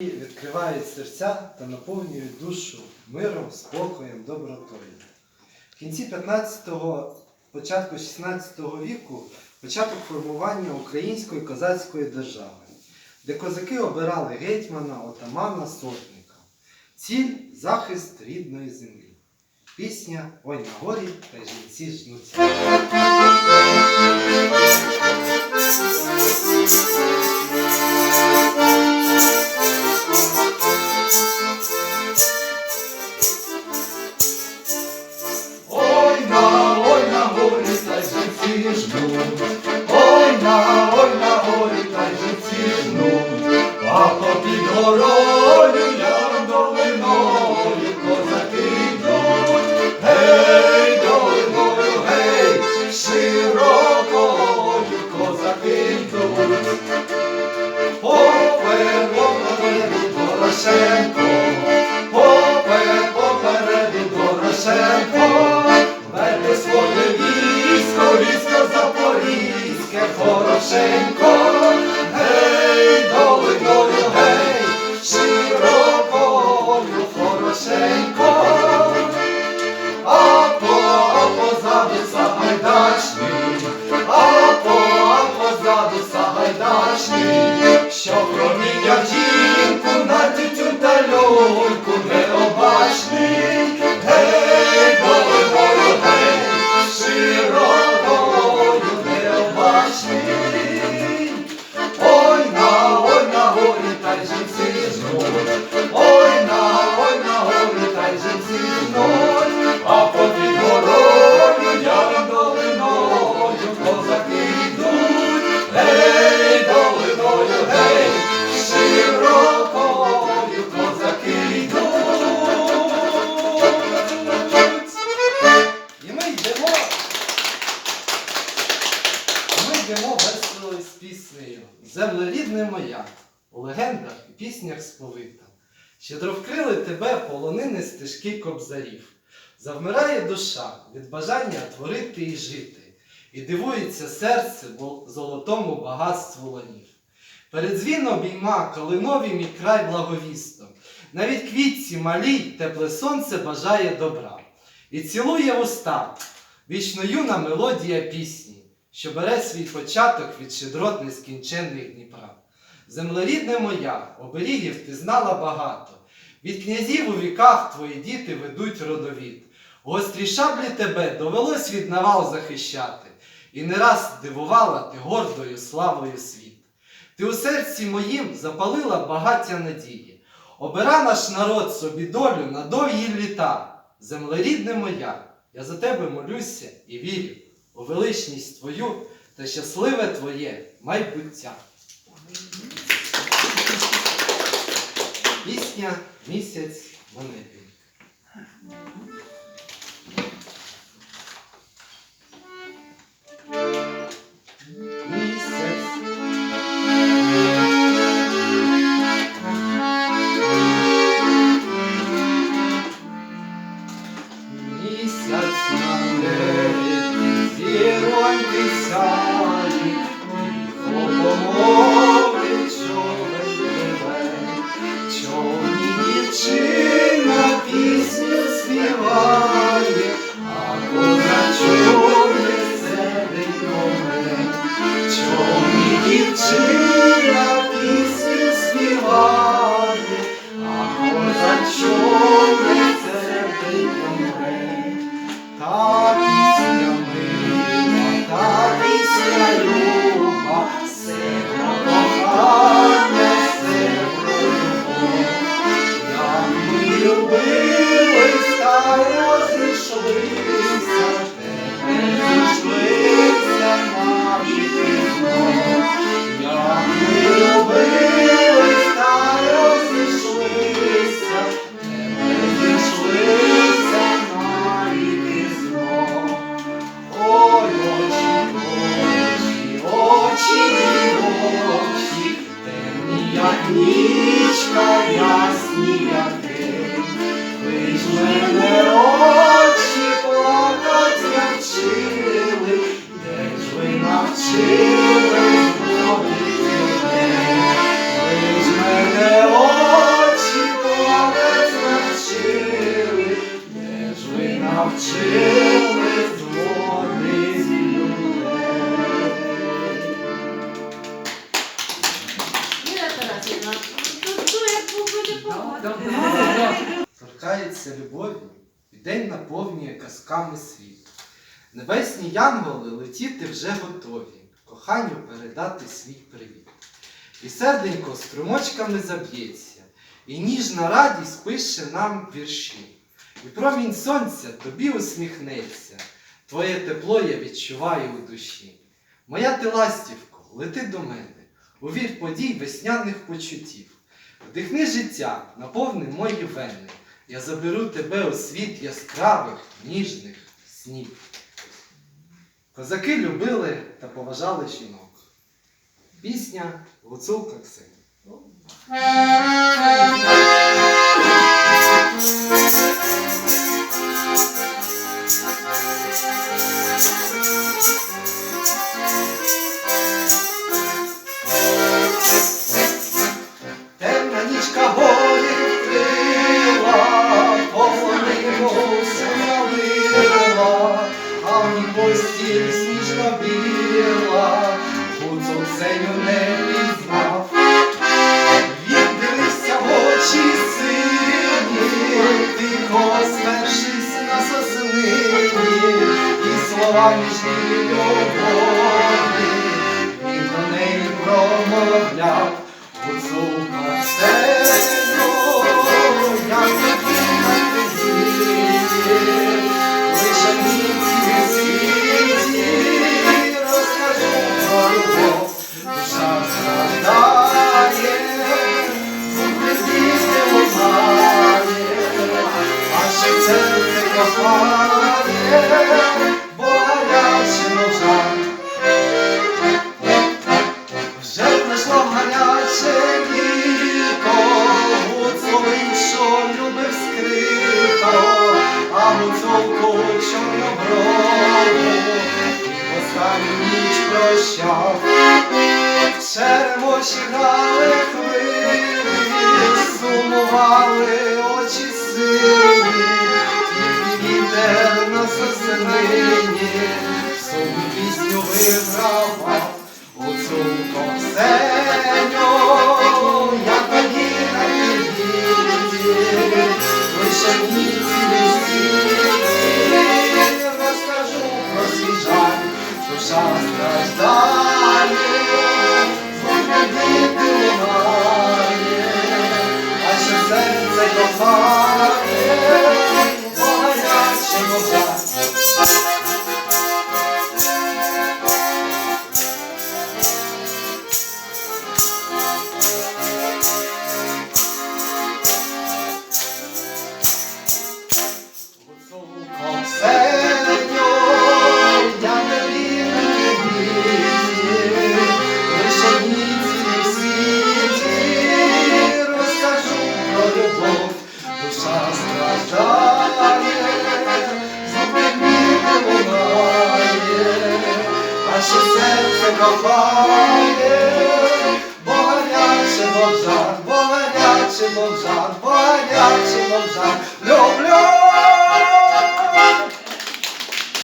відкривають серця та наповнюють душу миром, спокоєм, добротою. В кінці 15-го, початку 16-го віку початок формування української козацької держави, де козаки обирали гетьмана, отамана, сотника. Ціль захист рідної землі. Пісня Ой на горі та жінці жнуть. Хорошенко, гей, долиною, гей, широкою Хорошенко, а по, а позаду моя, у легендах і піснях сповита. Щедро вкрили тебе полонини стежки кобзарів. Завмирає душа від бажання творити і жити, і дивується серце золотому багатству ланів. Перед дзвін обійма калинові мій край благовісто. Навіть квітці малій тепле сонце бажає добра. І цілує уста вічно юна мелодія пісні, що бере свій початок від щедрот нескінченних Дніпра. Землерідне моя, оберігів ти знала багато. Від князів у віках твої діти ведуть родовід. Гострі шаблі тебе довелось від навал захищати, і не раз дивувала ти гордою славою світ. Ти у серці моїм запалила багаття надії. Обира наш народ собі долю на довгі літа. Землерідне моя, я за тебе молюся і вірю у величність твою та щасливе твоє майбуття. Пісня місяць в Річка ясні як торкається любові, і день наповнює казками світ. Небесні янголи летіти вже готові, коханню передати свій привіт. І серденько струмочками заб'ється, і ніжна радість пише нам вірші. І промінь сонця тобі усміхнеться, твоє тепло я відчуваю у душі. Моя ти ластівко, лети до мене, увір подій весняних почуттів. Вдихни життя, наповни мої вени. Я заберу тебе у світ яскравих, ніжних снів. Козаки любили та поважали жінок. Пісня Гуцулка Ксенія. Постіль сніжно біла, гуцул сеню не пізнав. Він в очі сині, тихо спершись на соснині, і слова ніжні любові, душа страждає, зуби діти лунає, а ще серце кохає, бо гаряче жаль. Вже пройшло гаряче літо, гуцулин, що любив скрито, а гуцулку чорноброву, і останню ніч прощав. В черемоші грали хвилі, серце а ще серце кохає, бо гаряче зад, бо гаряче бо гаряче вовжар, люблю.